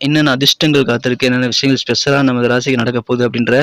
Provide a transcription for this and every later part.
என்னென்ன அதிர்ஷ்டங்கள் காத்திருக்கு என்னென்ன விஷயங்கள் ஸ்பெஷலாக நமது ராசிக்கு நடக்க போகுது அப்படின்ற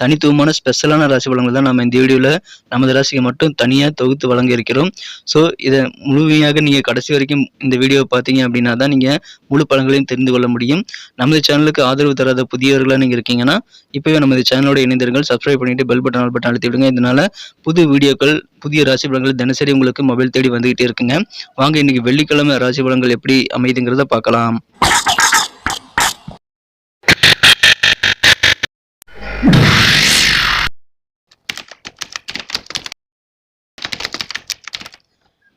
தனித்துவமான ஸ்பெஷலான ராசி பலன்கள் தான் நம்ம இந்த வீடியோவில் நமது ராசிக்கு மட்டும் தனியாக தொகுத்து வழங்க இருக்கிறோம். ஸோ இதை முழுமையாக நீங்கள் கடைசி வரைக்கும் இந்த வீடியோவை பார்த்தீங்க அப்படின்னா தான் நீங்கள் முழு பலன்களையும் தெரிந்து கொள்ள முடியும். நமது சேனலுக்கு ஆதரவு தராத புதியவர்களாக நீங்கள் இருக்கீங்கன்னா இப்போவே நமது சேனலோட இணைந்தீர்கள் சப்ஸ்கிரைப் பண்ணிட்டு பெல் பட்டன் ஆல் பட்டன் அழுத்தி விடுங்க. இதனால் புது வீடியோக்கள் புதிய ராசி பலன்கள் தினசரி உங்களுக்கு மொபைல் தேடி வந்துகிட்டே இருக்குங்க. வாங்க இன்னைக்கு வெள்ளிக்கிழமை ராசி பலன்கள் எப்படி அமைதுங்கிறத பார்க்கலாம்.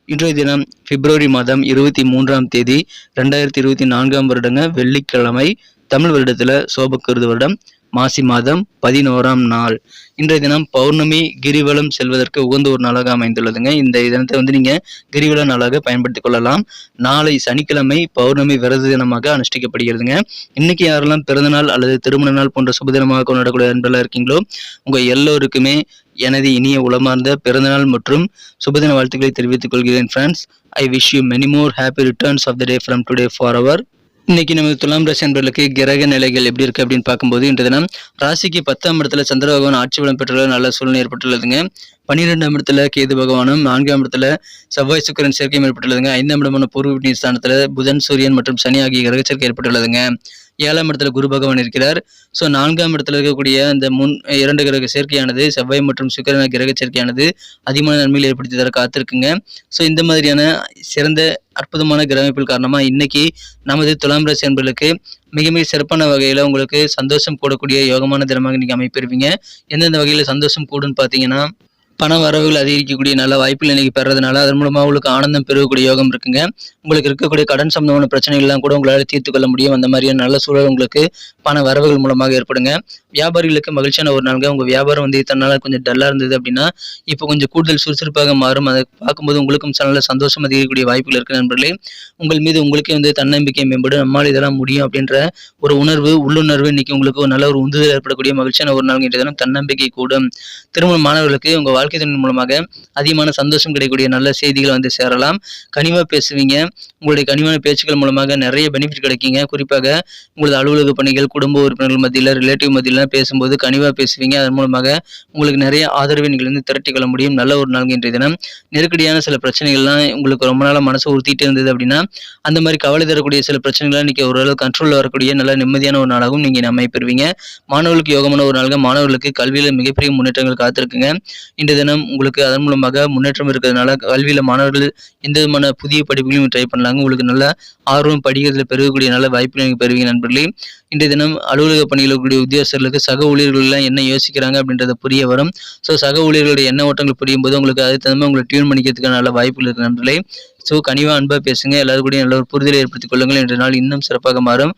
இன்றைய தினம் பிப்ரவரி மாதம் இருபத்தி மூன்றாம் தேதி ரெண்டாயிரத்தி இருபத்தி நான்காம் வருடங்க வெள்ளிக்கிழமை தமிழ் வருடத்துல சோபக்கருது வருடம். மாசி மாதம் பதினோராம் நாள். இன்றைய தினம் பௌர்ணமி கிரிவலம் செல்வதற்கு உகந்த ஒரு நாளாக அமைந்துள்ளதுங்க. இந்த தினத்தை வந்து நீங்க கிரிவல நாளாக பயன்படுத்திக் கொள்ளலாம். நாளை சனிக்கிழமை பௌர்ணமி விரத தினமாக அனுஷ்டிக்கப்படுகிறதுங்க. இன்னைக்கு யாரெல்லாம் பிறந்தநாள் அல்லது திருமண நாள் போன்ற சுபதினமாக கொண்டாடக்கூடிய அன்பெல்லாம் இருக்கீங்களோ உங்க எல்லோருக்குமே எனது இனிய உளமார்ந்த பிறந்தநாள் மற்றும் சுபதின வாழ்த்துக்களை தெரிவித்துக் கொள்கிறேன் friends I wish you many more happy returns of the day from today for our இன்னைக்கு நமது துலாம் ராசி என்பவர்களுக்கு கிரக நிலைகள் எப்படி இருக்கு அப்படின்னு பார்க்கும்போது இன்று தினம் ராசிக்கு பத்தாம் இடத்துல சந்திர பகவான் ஆட்சி பலம் பெற்றுள்ள நல்ல சூழ்நிலை ஏற்பட்டுள்ளதுங்க. பன்னிரெண்டாம் இடத்துல கேது பகவானும் நான்காம் இடத்துல செவ்வாய் சுக்கரன் சேர்க்கையும் ஏற்பட்டுள்ளதுங்க. ஐந்தாம் இடமான பூர்வ ஸ்தானத்துல புதன் சூரியன் மற்றும் சனி ஆகிய கிரக சேர்க்கை ஏற்பட்டுள்ளதுங்க. ஏழாம் இடத்துல குரு பகவான் இருக்கிறார். ஸோ நான்காம் இடத்துல இருக்கக்கூடிய அந்த முன் இரண்டு கிரக சேர்க்கையானது செவ்வாய் மற்றும் சுக்கரன கிரக சேர்க்கையானது அதிகமான நன்மைகள் ஏற்படுத்தி தர காத்திருக்குங்க. ஸோ இந்த மாதிரியான சிறந்த அற்புதமான கிரகமைப்பில் காரணமாக இன்னைக்கு நமது துலாம் ராசி அன்பர்களுக்கு மிக மிக சிறப்பான வகையில் உங்களுக்கு சந்தோஷம் கூடக்கூடிய யோகமான தினமாக நீங்கள் அமைப்பெறுவீங்க எந்தெந்த வகையில் சந்தோஷம் கூடுன்னு பார்த்தீங்கன்னா பண வரவுகள் அதிகரிக்கக்கூடிய நல்ல வாய்ப்புகள் இன்னைக்கு பெறதுனால அதன் மூலமாக உங்களுக்கு ஆனந்தம் பெறக்கூடிய யோகம் இருக்குங்க. உங்களுக்கு இருக்கக்கூடிய கடன் சம்பந்தமான பிரச்சனைகள்லாம் கூட உங்களால் தீர்த்து கொள்ள முடியும். அந்த மாதிரியான நல்ல சூழல் உங்களுக்கு பண வரவுகள் மூலமாக ஏற்படுங்க. வியாபாரிகளுக்கு மகிழ்ச்சியான ஒரு நாளுங்க. உங்கள் வியாபாரம் வந்து இத்தனை நாள் கொஞ்சம் டல்லாக இருந்தது அப்படின்னா இப்போ கொஞ்சம் கூடுதல் சுறுசுறுப்பாக மாறும். அதை பார்க்கும்போது உங்களுக்கும் நல்ல சந்தோஷம் அதிகரிக்கக்கூடிய வாய்ப்புகள் இருக்கு நண்பர்களே. உங்கள் மீது உங்களுக்கே வந்து தன்னம்பிக்கை மேம்படும். நம்மால் இதெல்லாம் முடியும் அப்படின்ற ஒரு உணர்வு உள்ளுணர்வு இன்னைக்கு உங்களுக்கு ஒரு நல்ல ஒரு உந்துதல் ஏற்படக்கூடிய மகிழ்ச்சியான ஒரு நாள் தினம் தன்னம்பிக்கை கூடும். திருமண மாணவர்களுக்கு உங்க வாழ்க்கை துணை மூலமாக அதிகமான சந்தோஷம் கிடைக்கக்கூடிய நல்ல செய்திகள் வந்து சேரலாம். கனிவா பேசுவீங்க. உங்களுடைய கனிவான பேச்சுக்கள் மூலமாக நிறைய பெனிஃபிட் கிடைக்குங்க. குறிப்பாக உங்களது அலுவலக பணிகள் குடும்ப உறுப்பினர்கள் மத்தியில் ரிலேட்டிவ் மத்தியிலாம் பேசும்போது கனிவாக பேசுவீங்க. அதன் மூலமாக உங்களுக்கு நிறைய ஆதரவை நீங்கள் வந்து திரட்டி கொள்ள முடியும். நல்ல ஒரு நாள் இன்றைய தினம். நெருக்கடியான சில பிரச்சனைகள்லாம் உங்களுக்கு ரொம்ப நாளாக மனசு உறுத்திட்டு இருந்தது அப்படின்னா அந்த மாதிரி கவலை தரக்கூடிய சில பிரச்சனைகள்லாம் இன்றைக்கி ஓரளவு கண்ட்ரோலில் வரக்கூடிய நல்ல நிம்மதியான ஒரு நாளாகவும் நீங்கள் அமைப்பெறுவீங்க. பெறுவீங்க மாணவர்களுக்கு யோகமான ஒரு நாளாக மாணவர்களுக்கு கல்வியில் மிகப்பெரிய முன்னேற்றங்கள் காத்திருக்குங்க. இன்றைய தினம் உங்களுக்கு அதன் மூலமாக முன்னேற்றம் இருக்கிறதுனால கல்வியில் மாணவர்கள் எந்த விதமான புதிய படிப்புகளையும் ட்ரை பண்ணலாங்க. உங்களுக்கு நல்ல ஆர்வம் படிக்கிறதுல பெருகக்கூடிய நல்ல வாய்ப்பு நீங்கள் பெறுவீங்க நண்பர்களே. இன்றைய தினம் அலுவலக பணியில் இருக்கக்கூடிய உத்தியோகஸ்தர்களுக்கு சக ஊழியர்கள்லாம் என்ன யோசிக்கிறாங்க அப்படின்றத புரிய வரும். ஸோ சக ஊழியர்களுடைய எண்ண ஓட்டங்கள் புரியும் போது உங்களுக்கு அதுக்கு தகுந்த மாதிரி உங்களை டியூன் பண்ணிக்கிறதுக்கான நல்ல வாய்ப்புகள் இருக்குது நண்பர்களே. ஸோ கனிவாக அன்பாக பேசுங்க. எல்லாரும் கூட நல்ல ஒரு புரிதலை ஏற்படுத்திக் கொள்ளுங்கள். இன்றைய நாள் இன்னும் சிறப்பாக மாறும்.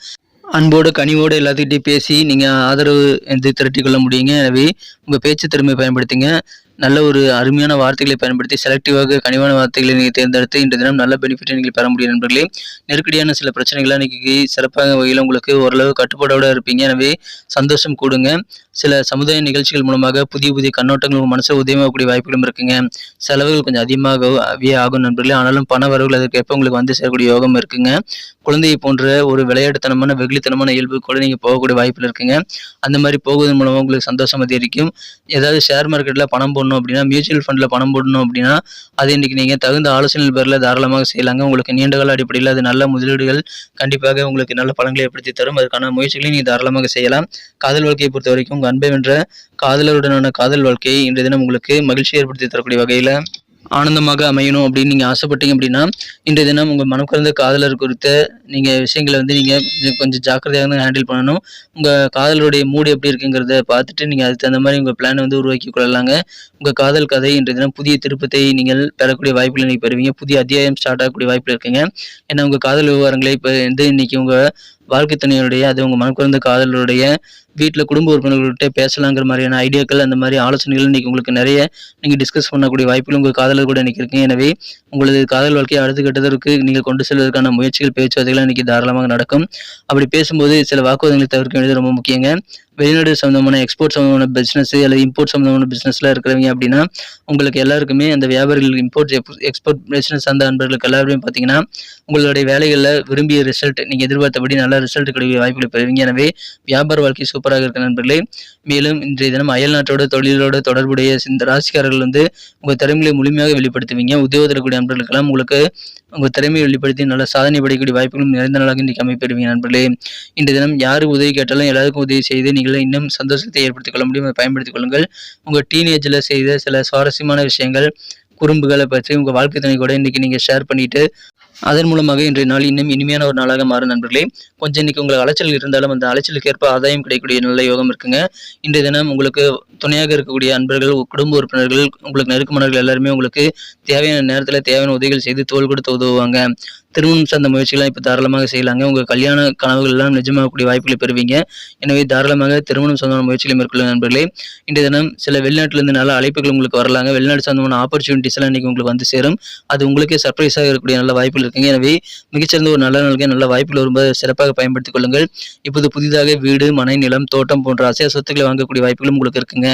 அன்போடு கனிவோடு எல்லாத்துக்கிட்டையும் பேசி நீங்கள் ஆதரவு வந்து திரட்டி கொள்ள முடியுங்க. எனவே உங்கள் பேச்சு திறமை பயன்படுத்துங்க. நல்ல ஒரு அருமையான வார்த்தைகளை பயன்படுத்தி செலக்டிவாக கனிவான வார்த்தைகளை நீங்கள் தேர்ந்தெடுத்து இன்று தினம் நல்ல பெனிஃபிட்டை நீங்கள் பெற முடியும் நண்பர்களே. நெருக்கடியான சில பிரச்சனைகள்லாம் இன்றைக்கி சிறப்பாக வகையில் உங்களுக்கு ஓரளவு கட்டுப்பாடோடு இருப்பீங்க. எனவே சந்தோஷம் கூடுங்க. சில சமுதாய நிகழ்ச்சிகள் மூலமாக புதிய புதிய கண்ணோட்டங்கள் மனசு உதயமாகக்கூடிய வாய்ப்புகளும் இருக்குங்க. செலவுகள் கொஞ்சம் அதிகமாகவே ஆகும் நண்பர்களே. ஆனாலும் பண வரவுகள் அதற்கேற்ப உங்களுக்கு வந்து சேரக்கூடிய யோகம் இருக்குங்க. குழந்தையை போன்ற ஒரு விளையாட்டுத்தனமான வெகுளித்தனமான இயல்பு கூட நீங்கள் போகக்கூடிய வாய்ப்பு இருக்குங்க. அந்த மாதிரி போகுவதன் மூலமாக உங்களுக்கு சந்தோஷம் அதிகரிக்கும். ஏதாவது ஷேர் மார்க்கெட்டில் பணம் போடணும் அப்படின்னா மியூச்சுவல் ஃபண்டில் பணம் போடணும் அப்படின்னா அது இன்றைக்கி நீங்கள் தகுந்த ஆலோசனை பேரில் தாராளமாக செய்யலாங்க. உங்களுக்கு நீண்டகால அடிப்படையில் அது நல்ல முதலீடுகள் கண்டிப்பாக உங்களுக்கு நல்ல பலன்களை ஏற்படுத்தி தரும். அதற்கான முயற்சிகளை நீங்கள் தாராளமாக செய்யலாம். காதல் வாழ்க்கையை பொறுத்த வரைக்கும் உங்கள் அன்பை வென்ற காதலருடனான காதல் வாழ்க்கையை இன்றைய தினம் உங்களுக்கு மகிழ்ச்சி ஏற்படுத்தி தரக்கூடிய வகையில் ஆனந்தமாக அமையணும் அப்படின்னு நீங்கள் ஆசைப்பட்டீங்க அப்படின்னா இன்றைய தினம் உங்கள் மனம் கலந்த காதலர் குறித்த நீங்கள் விஷயங்களை வந்து நீங்கள் கொஞ்சம் ஜாக்கிரதையாக தான் ஹேண்டில் பண்ணணும். உங்கள் காதலருடைய மூடு எப்படி இருக்குங்கிறத பார்த்துட்டு நீங்கள் அதுக்கு தகுந்த மாதிரி உங்கள் பிளானை வந்து உருவாக்கி கொள்ளலாங்க. உங்கள் காதல் கதை இன்றைய தினம் புதிய திருப்பத்தை நீங்கள் பெறக்கூடிய வாய்ப்புகளை நீங்கள் பெறுவீங்க. புதிய அத்தியாயம் ஸ்டார்ட் ஆகக்கூடிய வாய்ப்பில் இருக்குங்க. ஏன்னா உங்கள் காதல் விவகாரங்களை இப்போ வந்து இன்றைக்கி உங்கள் வாழ்க்கை துணையுடைய அது உங்கள் மனக்குறந்த காதலருடைய வீட்டில் குடும்ப உறுப்பினர்கள்கிட்ட பேசலாங்கிற மாதிரியான ஐடியாக்கள் அந்த மாதிரி ஆலோசனைகள் இன்னைக்கு உங்களுக்கு நிறைய நீங்கள் டிஸ்கஸ் பண்ணக்கூடிய வாய்ப்புகள் உங்கள் காதலர் கூட இன்னைக்கு இருக்குங்க எனவே உங்களது காதல் வாழ்க்கையை அடுத்த கட்டத்திற்கு நீங்கள் கொண்டு செல்வதற்கான முயற்சிகள் பேச்சுவார்த்தைகள் இன்னைக்கு தாராளமாக நடக்கும். அப்படி பேசும்போது சில வாக்குவாதங்களை தவிர்க்க வேண்டியது ரொம்ப முக்கியங்க. வெளிநாடு சம்மந்தமான எக்ஸ்போர்ட் சம்மந்தமான பிஸ்னஸ் அல்லது இம்போர்ட் சம்மந்தமான பிஸ்னஸில் இருக்கிறவங்க அப்படின்னா உங்களுக்கு எல்லாருக்குமே அந்த வியாபாரிகள் இம்போர்ட் எக்ஸ்போர்ட் பிஸ்னஸ் அந்த அன்பர்களுக்கு எல்லாருமே பார்த்தீங்கன்னா உங்களுடைய வேலைகளில் விரும்பிய ரிசல்ட் நீங்கள் எதிர்பார்த்தபடி நல்ல ரிசல்ட் கிடைக்க வாய்ப்புகளை பெறுவீங்க. எனவே வியாபார வாழ்க்கை சூப்பராக இருக்க நண்பர்களே மேலும் இன்றைய தினம் அயல் நாட்டோட தொழிலோட தொடர்புடைய இந்த ராசிக்காரர்கள் வந்து உங்கள் திறமைகளை முழுமையாக வெளிப்படுத்துவீங்க. உத்தியோகத்தில் கூடிய நண்பர்களுக்கெல்லாம் உங்களுக்கு உங்கள் திறமையை வெளிப்படுத்தி நல்ல சாதனை படைக்கக்கூடிய வாய்ப்புகளும் நிறைந்த நாளாக இன்றைக்கு அமைப்பெறுவீங்க நண்பர்களே. இந்த தினம் யார் உதவி கேட்டாலும் எல்லாருக்கும் உதவி செய்து நீங்கள் இன்னும் சந்தோஷத்தை ஏற்படுத்திக் கொள்ள முடியும் அதை பயன்படுத்திக் கொள்ளுங்கள். உங்கள் டீனேஜில் செய்த சில சுவாரஸ்யமான விஷயங்கள் குறும்புகளை பற்றி உங்கள் வாழ்க்கை துணை கூட இன்றைக்கி நீங்கள் ஷேர் பண்ணிட்டு அதன் மூலமாக இன்றைய நாள் இன்னும் இனிமையான ஒரு நாளாக மாறும் நண்பர்களே. கொஞ்சம் இன்னைக்கு உங்களுக்கு அலைச்சல் இருந்தாலும் அந்த அலைச்சலுக்கு ஏற்ப ஆதாயம் கிடைக்கக்கூடிய நல்ல யோகம் இருக்குங்க. இன்றைய தினம் உங்களுக்கு துணையாக இருக்கக்கூடிய அன்பர்கள் குடும்ப உறுப்பினர்கள் உங்களுக்கு நெருக்கமானவர்கள் எல்லாருமே உங்களுக்கு தேவையான நேரத்தில் தேவையான உதவிகள் செய்து தோல் கொடுத்து உதவுவாங்க. திருமணம் சார்ந்த முயற்சிகள்லாம் இப்போ தாராளமாக செய்யலாங்க. உங்கள் கல்யாண கனவுகள் எல்லாம் நிஜமாகக்கூடிய வாய்ப்புகளை பெறுவீங்க. எனவே தாராளமாக திருமணம் சார்ந்த முயற்சிகளை மேற்கொள்ள நண்பர்களே. இன்றைய தினம் சில வெளிநாட்டிலிருந்து நல்ல அழைப்புகள் உங்களுக்கு வரலாங்க. வெளிநாடு சார்ந்தமான ஆப்பர்ச்சுனிட்டிஸ் எல்லாம் இன்னைக்கு உங்களுக்கு வந்து சேரும். அது உங்களுக்கே சர்ப்ரைஸாக இருக்கக்கூடிய நல்ல வாய்ப்புகள் இருக்குங்க. எனவே மிகச்சிறந்த ஒரு நல்ல நாளுக்கு நல்ல வாய்ப்புகள் வரும்போது சிறப்பாக பயன்படுத்திக் கொள்ளுங்கள். இப்போது புதிதாக வீடு மனை நிலம் தோட்டம் போன்ற அசைய சொத்துக்களை வாங்கக்கூடிய வாய்ப்புகளும் உங்களுக்கு இருக்குங்க.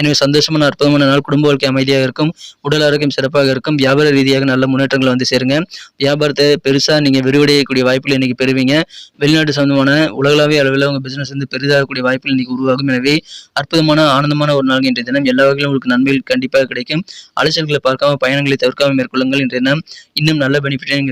எனவே சந்தோஷமான அற்புதமான நாள். குடும்ப வாழ்க்கை அமைதியாக இருக்கும். உடல் ஆரோக்கியம் சிறப்பாக இருக்கும். வியாபார ரீதியாக நல்ல முன்னேற்றங்கள் வந்து சேருங்க. வியாபாரத்தை பெருசாக நீங்கள் விரிவடையக்கூடிய வாய்ப்புகள் இன்னைக்கு பெறுவீங்க. வெளிநாட்டு சம்பந்தமான உலகளாவிய அளவில் உங்கள் பிசினஸ் வந்து பெரிதாகக்கூடிய வாய்ப்புகள் இன்னைக்கு உருவாகும். எனவே அற்புதமான ஆனந்தமான ஒரு நாள் இன்றைய தினம். எல்லா வகையிலும் உங்களுக்கு நன்மைகள் கண்டிப்பாக கிடைக்கும். அலைச்சல்களை பார்க்காம பயணங்களை தவிர்க்காம மேற்கொள்ளுங்கள் இன்றைய தினம். இன்னும் நல்ல பெனிஃபிட்டை நீங்கள்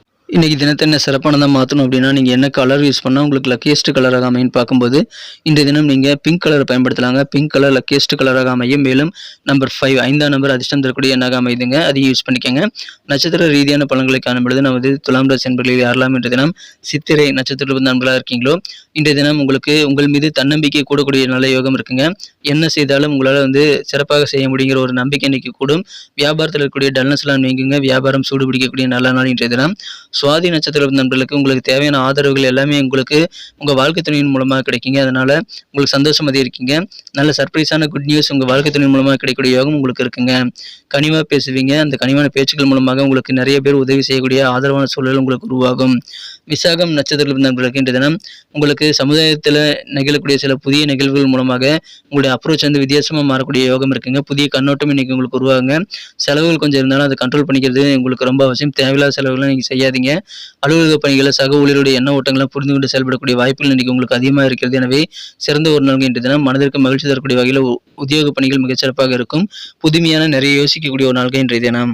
இன்றைக்கி தினத்தை என்ன சிறப்பானதாக மாற்றணும் அப்படின்னா நீங்கள் என்ன கலர் யூஸ் பண்ணால் உங்களுக்கு லக்கியஸ்ட் கலராக அமையும் பார்க்கும்போது இன்றைய தினம் நீங்கள் பிங்க் கலரை பயன்படுத்தலாங்க. பிங்க் கலர் லக்கியஸ்ட் கலராக அமையும். மேலும் நம்பர் ஃபைவ் ஐந்தாம் நம்பர் அதிர்ஷ்டம் தரக்கூடிய எண்ணாக அமைதுங்க அதையும் யூஸ் பண்ணிக்கோங்க. நட்சத்திர ரீதியான பலன்களை காணும்பொழுது நமது துலாம் ராசி என்பர்களில் யாரெல்லாம் இன்றைய தினம் சித்திரை நட்சத்திரத்தில் நண்பர்களாக இருக்கீங்களோ இன்றைய தினம் உங்களுக்கு உங்கள் மீது தன்னம்பிக்கை கூடக்கூடிய நல்ல யோகம் இருக்குங்க. என்ன செய்தாலும் உங்களால் வந்து சிறப்பாக செய்ய முடியுங்கிற ஒரு நம்பிக்கை இன்னைக்கு கூடும். வியாபாரத்தில் இருக்கக்கூடிய டல்னஸ்லாம் நீங்குங்க. வியாபாரம் சூடு பிடிக்கக்கூடிய நல்ல நாள் இன்றைய தினம். சுவாதி நட்சத்திர நண்பர்களுக்கு உங்களுக்கு தேவையான ஆதரவுகள் எல்லாமே உங்களுக்கு உங்கள் வாழ்க்கை துணையின் மூலமாக கிடைக்குங்க. அதனால் உங்களுக்கு சந்தோஷம் இருக்கீங்க. நல்ல சர்ப்ரைஸான குட் நியூஸ் உங்கள் வாழ்க்கை துணையின் மூலமாக கிடைக்கக்கூடிய யோகம் உங்களுக்கு இருக்குங்க. கனிவாக பேசுவீங்க. அந்த கனிவான பேச்சுக்கள் மூலமாக உங்களுக்கு நிறைய பேர் உதவி செய்யக்கூடிய ஆதரவான சூழல் உங்களுக்கு உருவாகும். விசாகம் நட்சத்திர நண்பர்களுக்கு இன்றைய தினம் உங்களுக்கு சமுதாயத்தில் நிகழக்கூடிய சில புதிய நிகழ்வுகள் மூலமாக உங்களுடைய அப்ரோச் வந்து வித்தியாசமாக மாறக்கூடிய யோகம் இருக்குங்க. புதிய கண்ணோட்டம் இன்னைக்கு உங்களுக்கு உருவாகுங்க. செலவுகள் கொஞ்சம் இருந்தாலும் அதை கண்ட்ரோல் பண்ணிக்கிறது உங்களுக்கு ரொம்ப அவசியம். தேவையில்லாத செலவுகளை நீங்கள் செய்யாதீங்க. அலுவலக பணிகளை சக ஊழியருடைய எண்ண ஓட்டங்களை புரிந்து கொண்டு செயல்படக்கூடிய வாய்ப்புகள் இன்னைக்கு உங்களுக்கு அதிகமாக இருக்கிறது. எனவே சிறந்த ஒரு நாள் இன்றைய தினம் மனதிற்கு மகிழ்ச்சி தரக்கூடிய வகையில் உத்தியோக பணிகள் மிகச்சிறப்பாக இருக்கும். புதுமையான நிறைய யோசிக்கக்கூடிய ஒரு நாள்கள் இன்றைய தினம்.